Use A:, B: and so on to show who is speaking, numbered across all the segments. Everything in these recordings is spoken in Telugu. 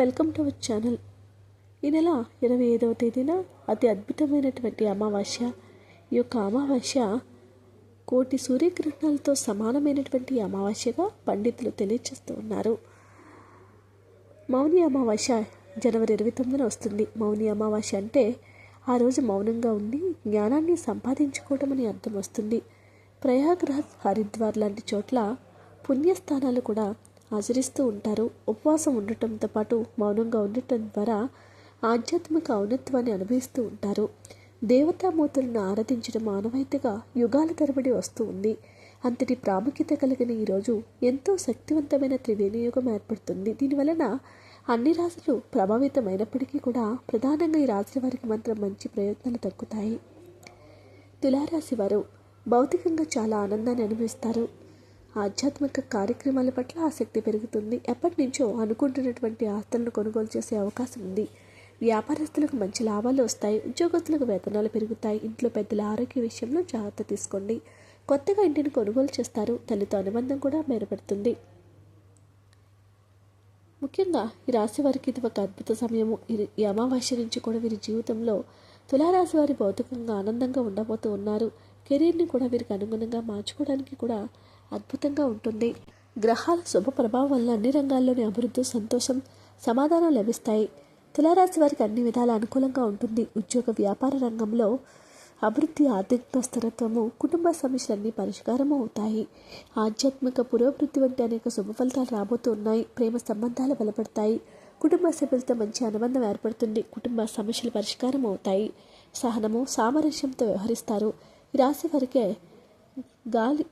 A: Welcome to our channel. ఈ నెల ఇరవై ఐదవ తేదీన అతి అద్భుతమైనటువంటి అమావాస్య. ఈ యొక్క అమావాస్య కోటి సూర్యగ్రహణాలతో సమానమైనటువంటి అమావాస్యగా పండితులు తెలియజేస్తూ ఉన్నారు. మౌని అమావాస్య జనవరి ఇరవై తొమ్మిదిన వస్తుంది. మౌని అమావాస్య అంటే ఆ రోజు మౌనంగా ఉండి జ్ఞానాన్ని సంపాదించుకోవడం అని అర్థం వస్తుంది. ప్రయాగ్రహ హరిద్వార్ లాంటి చోట్ల పుణ్యస్థానాలు కూడా ఆచరిస్తూ ఉంటారు. ఉపవాసం ఉండటంతో పాటు మౌనంగా ఉండటం ద్వారా ఆధ్యాత్మిక ఔన్నత్వాన్ని అనుభవిస్తూ ఉంటారు. దేవతామూర్తులను ఆరాధించడం ఆనవాయితీగా యుగాల తరబడి వస్తూ ఉంది. అంతటి ప్రాముఖ్యత కలిగిన ఈరోజు ఎంతో శక్తివంతమైన త్రివేణి యుగం ఏర్పడుతుంది. దీనివలన అన్ని రాశులు ప్రభావితమైనప్పటికీ కూడా ప్రధానంగా ఈ రాశుల వారికి మాత్రం మంచి ప్రయత్నాలు దక్కుతాయి. తులారాశి వారు భౌతికంగా చాలా ఆనందాన్ని అనుభవిస్తారు. ఆధ్యాత్మిక కార్యక్రమాల పట్ల ఆసక్తి పెరుగుతుంది. ఎప్పటి నుంచో అనుకుంటున్నటువంటి ఆస్తులను కొనుగోలు చేసే అవకాశం ఉంది. వ్యాపారస్తులకు మంచి లాభాలు వస్తాయి. ఉద్యోగస్తులకు వేతనాలు పెరుగుతాయి. ఇంట్లో పెద్దల ఆరోగ్య విషయంలో జాగ్రత్త తీసుకోండి. కొత్తగా ఇంటిని కొనుగోలు చేస్తారు. తల్లితో అనుబంధం కూడా మేరపడుతుంది ముఖ్యంగా ఈ రాశి వారికి ఇది ఒక అద్భుత సమయము. ఇది- ఈ అమావాస్య నుంచి కూడా వీరి జీవితంలో తులారాశి వారి భౌతికంగా ఆనందంగా ఉండబోతూ ఉన్నారు. కెరీర్ని కూడా వీరికి అనుగుణంగా మార్చుకోవడానికి కూడా అద్భుతంగా ఉంటుంది. గ్రహాల శుభ ప్రభావం వల్ల అన్ని రంగాల్లోని అభివృద్ధి సంతోషం సమాధానం లభిస్తాయి. తులారాశి వారికి అన్ని విధాల అనుకూలంగా ఉంటుంది. ఉద్యోగ వ్యాపార రంగంలో అభివృద్ధి ఆర్థిక స్థిరత్వము కుటుంబ సమస్యలన్నీ పరిష్కారము అవుతాయి. ఆధ్యాత్మిక పురోభివృద్ధి వంటి అనేక శుభ ఫలితాలు రాబోతున్నాయి ప్రేమ సంబంధాలు బలపడతాయి. కుటుంబ సభ్యులతో మంచి అనుబంధం ఏర్పడుతుంది. కుటుంబ సమస్యలు పరిష్కారం అవుతాయి. సహనము సామరస్యంతో వ్యవహరిస్తారు. ఈ రాశి వారికే గాలి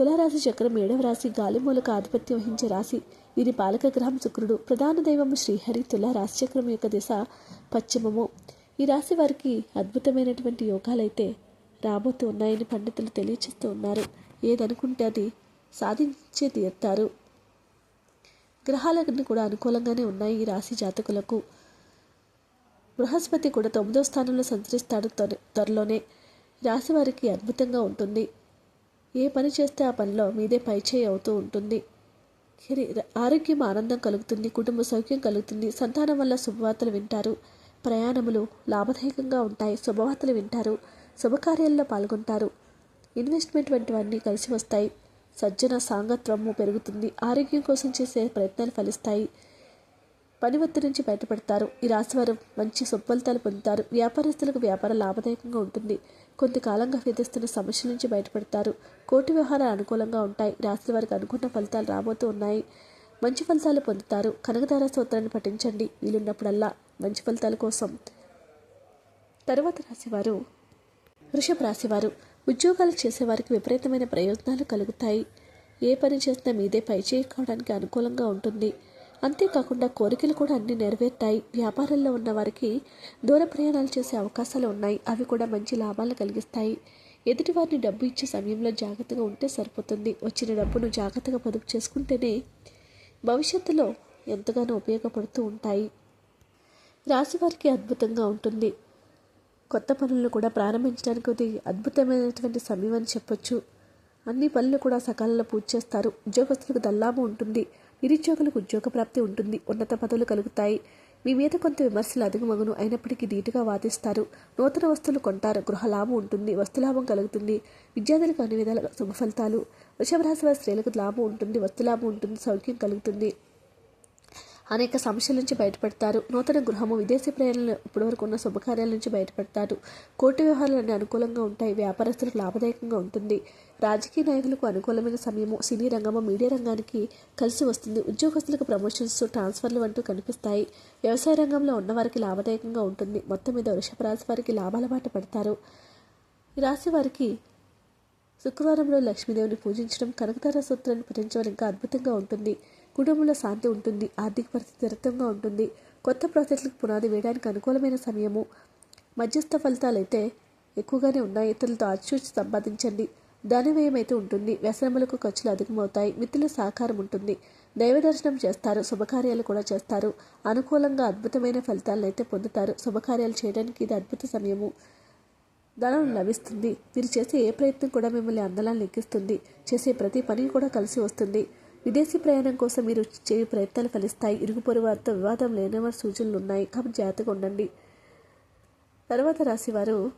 A: తులారాశి చక్రం ఏడవ రాశి గాలి మూలక ఆధిపత్యం వహించే రాశి. వీరి పాలక గ్రహం శుక్రుడు. ప్రధాన దైవము శ్రీహరి తులా రాశి చక్రం యొక్క దిశ పశ్చిమము. ఈ రాశి వారికి అద్భుతమైనటువంటి యోగాలైతే రాబోతూ ఉన్నాయని పండితులు తెలియచేస్తూ ఉన్నారు. ఏదనుకుంటే అది సాధించే తీరుతారు. గ్రహాలన్నీ కూడా అనుకూలంగానే ఉన్నాయి ఈ రాశి జాతకులకు. బృహస్పతి కూడా తొమ్మిదో స్థానంలో సంచరిస్తాడు త్వరలోనే. రాశి వారికి అద్భుతంగా ఉంటుంది. ఏ పని చేస్తే ఆ పనిలో మీదే పైచేయి అవుతూ ఉంటుంది. కెరీ- ఆరోగ్యం ఆనందం కలుగుతుంది కుటుంబ సౌఖ్యం కలుగుతుంది సంతానం వల్ల శుభవార్తలు వింటారు. ప్రయాణములు లాభదాయకంగా ఉంటాయి శుభవార్తలు వింటారు శుభకార్యాల్లో పాల్గొంటారు. ఇన్వెస్ట్మెంట్ వంటివన్నీ కలిసి వస్తాయి. సజ్జన సాంగత్వము పెరుగుతుంది ఆరోగ్యం కోసం చేసే ప్రయత్నాలు ఫలిస్తాయి. పని ఒత్తిడి నుంచి బయటపడతారు. ఈ రాశివారు మంచి సొప్పలితాలు పొందుతారు. వ్యాపారస్తులకు వ్యాపారం లాభదాయకంగా ఉంటుంది. కొంతకాలంగా విధిస్తున్న సమస్యల నుంచి బయటపడతారు. కోటి వ్యవహారాలు అనుకూలంగా ఉంటాయి. రాశి వారికి అనుకున్న ఫలితాలు రాబోతూ ఉన్నాయి. మంచి ఫలితాలు పొందుతారు. కనకదార స్తోత్రాన్ని పఠించండి. వీలున్నప్పుడల్లా మంచి ఫలితాల కోసం. తరువాత రాశివారు వృషభ రాశివారు ఉద్యోగాలు చేసేవారికి విపరీతమైన ప్రయోజనాలు కలుగుతాయి. ఏ పని చేసినా మీదే పైచేయి కావడానికి అనుకూలంగా ఉంటుంది. అంతేకాకుండా కోరికలు కూడా అన్ని నెరవేరుతాయి. వ్యాపారంలో ఉన్న వారికి దూర ప్రయాణాలు చేసే అవకాశాలు ఉన్నాయి. అవి కూడా మంచి లాభాలు కలిగిస్తాయి. ఎదుటి వారిని డబ్బు ఇచ్చే సమయంలో జాగ్రత్తగా ఉంటే సరిపోతుంది. వచ్చిన డబ్బును జాగ్రత్తగా పొదుపు చేసుకుంటేనే భవిష్యత్తులో ఎంతగానో ఉపయోగపడుతూ ఉంటాయి. రాశివారికి అద్భుతంగా ఉంటుంది. కొత్త పనులను కూడా ప్రారంభించడానికి ఇది అద్భుతమైనటువంటి సమయం అని చెప్పొచ్చు. అన్ని పనులు కూడా సకాలంలో పూర్తి చేస్తారు. ఉద్యోగస్తులకు దల్లాభం ఉంటుంది. నిరుద్యోగులకు ఉద్యోగ ప్రాప్తి ఉంటుంది. ఉన్నత పదవులు కలుగుతాయి. మీ మీద కొంత విమర్శలు అదుగుమగును అయినప్పటికీ ధీటుగా వాదిస్తారు. నూతన వస్తువులు కొంటారు. గృహ లాభం ఉంటుంది. వస్తులాభం కలుగుతుంది. విద్యార్థులకు అన్ని విధాల శుభ ఫలితాలు. వృషభ రాశి వారి స్త్రీలకు లాభం ఉంటుంది. వస్తులాభం ఉంటుంది. సౌఖ్యం కలుగుతుంది. అనేక సమస్యల నుంచి బయటపడతారు. నూతన గృహము విదేశీ ప్రయాణాలు ఇప్పటివరకు ఉన్న శుభకార్యాల నుంచి బయటపడతారు. కోర్టు వ్యవహారాలన్నీ అనుకూలంగా ఉంటాయి. వ్యాపారస్తులకు లాభదాయకంగా ఉంటుంది. రాజకీయ నాయకులకు అనుకూలమైన సమయము సినీ రంగము మీడియా రంగానికి కలిసి వస్తుంది. ఉద్యోగస్తులకు ప్రమోషన్స్ ట్రాన్స్ఫర్లు అంటూ కనిపిస్తాయి. వ్యవసాయ రంగంలో ఉన్నవారికి లాభదాయకంగా ఉంటుంది. మొత్తం మీద వృషభ రాశి వారికి లాభాల బాట పడతారు. ఈ రాశి వారికి శుక్రవారంలో లక్ష్మీదేవిని పూజించడం కనకతార సూత్రాన్ని పఠించడం ఇంకా అద్భుతంగా ఉంటుంది. కుటుంబంలో శాంతి ఉంటుంది ఆర్థిక పరిస్థితి స్థిరత్వంగా ఉంటుంది. కొత్త ప్రాజెక్టులకు పునాది వేయడానికి అనుకూలమైన సమయము. మధ్యస్థ ఫలితాలు అయితే ఎక్కువగానే ఉన్నాయి. ఇతరులతో ఆచూచి సంపాదించండి. ధన వ్యయం అయితే ఉంటుంది. వ్యసనములకు ఖర్చులు అధికమవుతాయి. మిత్రుల సహకారం ఉంటుంది. దైవ దర్శనం చేస్తారు. శుభకార్యాలు కూడా చేస్తారు. అనుకూలంగా అద్భుతమైన ఫలితాలను అయితే పొందుతారు. శుభకార్యాలు చేయడానికి ఇది అద్భుత సమయము. ధనం లభిస్తుంది. మీరు చేసే ఏ ప్రయత్నం కూడా మిమ్మల్ని అందలాన్ని ఎక్కిస్తుంది చేసే ప్రతి పని కూడా కలిసి వస్తుంది. విదేశీ ప్రయాణం కోసం మీరు చేయు ప్రయత్నాలు ఫలిస్తాయి. ఇరుగు పొరుగు వారితో వివాదం లేనివారి సూచనలు ఉన్నాయి. కాబట్టి జాగ్రత్తగా ఉండండి. తర్వాత రాశివారు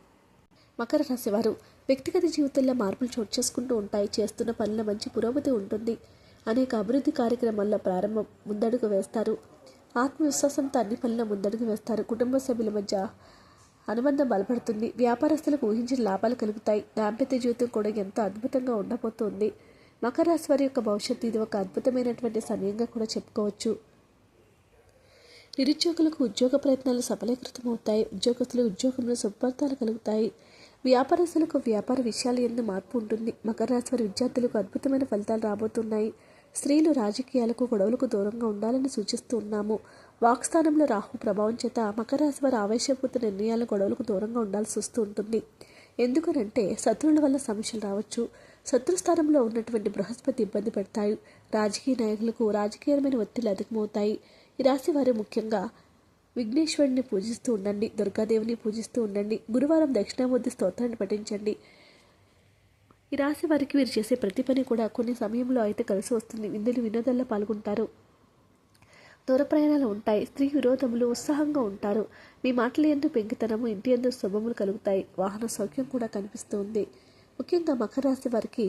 A: మకర రాశివారు వ్యక్తిగత జీవితంలో మార్పులు చోటు చేసుకుంటూ ఉంటాయి. చేస్తున్న పనుల మంచి పురోగతి ఉంటుంది. అనేక అభివృద్ధి కార్యక్రమాల్లో ప్రారంభం ముందడుగు వేస్తారు. ఆత్మవిశ్వాసంతో అన్ని పనులు ముందడుగు వేస్తారు. కుటుంబ సభ్యుల మధ్య అనుబంధం బలపడుతుంది. వ్యాపారస్తులకు ఊహించిన లాభాలు కలుగుతాయి. దాంపత్య జీవితం కూడా ఎంతో అద్భుతంగా ఉండబోతోంది. మకర రాశి వారి యొక్క భవిష్యత్తు ఇది ఒక అద్భుతమైనటువంటి సమయంగా కూడా చెప్పుకోవచ్చు. నిరుద్యోగులకు ఉద్యోగ ప్రయత్నాలు సఫలీకృతమవుతాయి. ఉద్యోగస్తులు ఉద్యోగంలో శుభార్థాలు కలుగుతాయి. వ్యాపారస్తులకు వ్యాపార విషయాలు ఎందు మార్పు ఉంటుంది. మకర రాశి వారి విద్యార్థులకు అద్భుతమైన ఫలితాలు రాబోతున్నాయి. స్త్రీలు రాజకీయాలకు గొడవలకు దూరంగా ఉండాలని సూచిస్తూ ఉన్నాము. వాక్స్థానంలో రాహు ప్రభావం చేత మకర రాశి వారి ఆవేశపూరిత నిర్ణయాలు గొడవలకు దూరంగా ఉండాల్సి వస్తూ ఉంటుంది. ఎందుకనంటే శత్రువుల వల్ల సమస్యలు రావచ్చు. శత్రుస్థానంలో ఉన్నటువంటి బృహస్పతి ఇబ్బంది పెడతాయి. రాజకీయ నాయకులకు రాజకీయమైన ఒత్తిళ్ళు అధికమవుతాయి. ఈ రాశి వారు ముఖ్యంగా విఘ్నేశ్వరుని పూజిస్తూ ఉండండి దుర్గాదేవిని పూజిస్తూ ఉండండి గురువారం దక్షిణామూర్తి స్తోత్రాన్ని పఠించండి. ఈ రాశి వారికి వీరు చేసే ప్రతి పని కూడా కొన్ని సమయంలో అయితే కలిసి వస్తుంది. విందులు వినోదాల్లో పాల్గొంటారు. దూర ప్రయాణాలు ఉంటాయి. స్త్రీ విరోధములు ఉత్సాహంగా ఉంటారు. మీ మాటలు ఎందు పెంకితనము ఇంటి ఎందు శుభములు కలుగుతాయి. వాహన సౌఖ్యం కూడా కనిపిస్తుంది ముఖ్యంగా మకర రాశి వారికి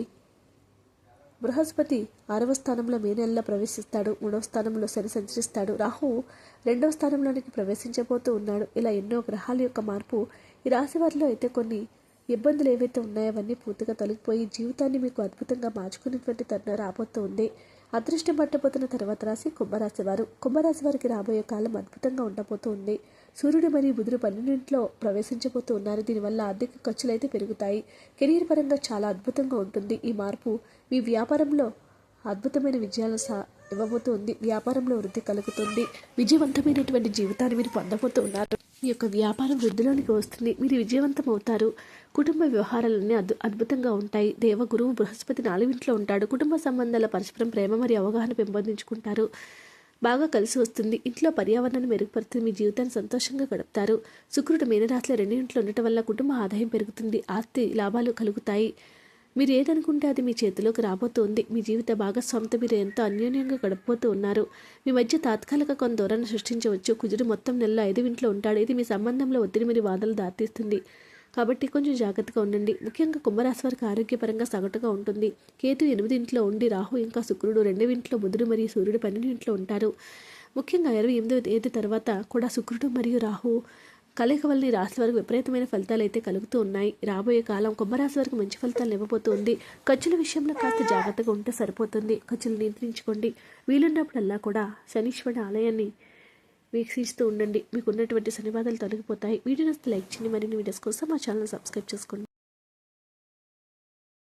A: బృహస్పతి ఆరవ స్థానంలో మే నెలలో ప్రవేశిస్తాడు. మూడవ స్థానంలో శని సంచరిస్తాడు. రాహు రెండవ స్థానంలోనికి ప్రవేశించబోతూ ఉన్నాడు. ఇలా ఎన్నో గ్రహాల యొక్క మార్పు ఈ రాశి వారిలో అయితే కొన్ని ఇబ్బందులు ఏవైతే ఉన్నాయో అవన్నీ పూర్తిగా తొలగిపోయి జీవితాన్ని మీకు అద్భుతంగా మార్చుకునేటువంటి తరుణం రాబోతూ ఉంది. అదృష్టం పట్టబోతున్న తర్వాత రాశి కుంభరాశి వారు. కుంభరాశి వారికి రాబోయే కాలం అద్భుతంగా ఉండబోతూ ఉంది. సూర్యుడు మరియు బుధుడు పన్నెండింట్లో ప్రవేశించబోతూ ఉన్నారు. దీనివల్ల ఆర్థిక ఖర్చులైతే పెరుగుతాయి. కెరీర్ పరంగా చాలా అద్భుతంగా ఉంటుంది. ఈ మార్పు మీ వ్యాపారంలో అద్భుతమైన విజయాలను సా ఇవ్వబోతుంది. వ్యాపారంలో వృద్ధి కలుగుతుంది. విజయవంతమైనటువంటి జీవితాన్ని మీరు పొందబోతూ ఉన్నారు. మీ యొక్క వ్యాపారం వృద్ధిలోనికి వస్తుంది. మీరు విజయవంతం అవుతారు కుటుంబ వ్యవహారాలన్నీ అద్భు అద్భుతంగా ఉంటాయి. దేవగురువు బృహస్పతి నాలుగింట్లో ఉంటాడు. కుటుంబ సంబంధాల పరస్పరం ప్రేమ మరియు అవగాహన పెంపొందించుకుంటారు. బాగా కలిసి వస్తుంది. ఇంట్లో పర్యావరణాన్ని మెరుగుపరుతుంది మీ జీవితాన్ని సంతోషంగా గడుపుతారు. శుక్రుడు మీనరాశిలో రెండు ఇంట్లో ఉండటం వల్ల కుటుంబ ఆదాయం పెరుగుతుంది. ఆస్తి లాభాలు కలుగుతాయి. మీరు ఏదనుకుంటే అది మీ చేతిలోకి రాబోతుంది. మీ జీవిత భాగస్వామితో మీరు ఎంతో అన్యోన్యంగా గడపబోతూ ఉన్నారు. మీ మధ్య తాత్కాలిక కొంత దూరాన్ని సృష్టించవచ్చు. కుజుడు మొత్తం నెలలో ఐదు ఇంట్లో ఉంటాడు. ఇది మీ సంబంధంలో ఒత్తిడి మీరు వాదనలు దారితీస్తుంది. కాబట్టి కొంచెం జాగ్రత్తగా ఉండండి. ముఖ్యంగా కుంభరాశి వారికి ఆరోగ్యపరంగా సగటుగా ఉంటుంది. కేతు ఎనిమిది ఇంట్లో ఉండి రాహు ఇంకా శుక్రుడు రెండవ ఇంట్లో బుధుడు మరియు సూర్యుడు పన్నెండు ఇంట్లో ఉంటారు. ముఖ్యంగా ఇరవై ఎనిమిదవ తేదీ తర్వాత కూడా శుక్రుడు మరియు రాహు కలయిక వల్ల రాశి వారికి విపరీతమైన ఫలితాలు అయితే కలుగుతూ ఉన్నాయి. రాబోయే కాలం కుంభరాశి వారికి మంచి ఫలితాలు ఇవ్వబోతుంది. ఖర్చుల విషయంలో కాస్త జాగ్రత్తగా ఉంటే సరిపోతుంది. ఖర్చులు నియంత్రించుకోండి. వీలున్నప్పుడల్లా కూడా శనీశ్వరుడి ఆలయాన్ని వీక్షిస్తూ ఉండండి. మీకు ఉన్నటువంటి సన్నివాదాలు తొలగిపోతాయి. వీడియోస్ లైక్ చేయండి. మరిన్ని వీడియోస్ కోసం మా ఛానల్ సబ్స్క్రైబ్ చేసుకోండి.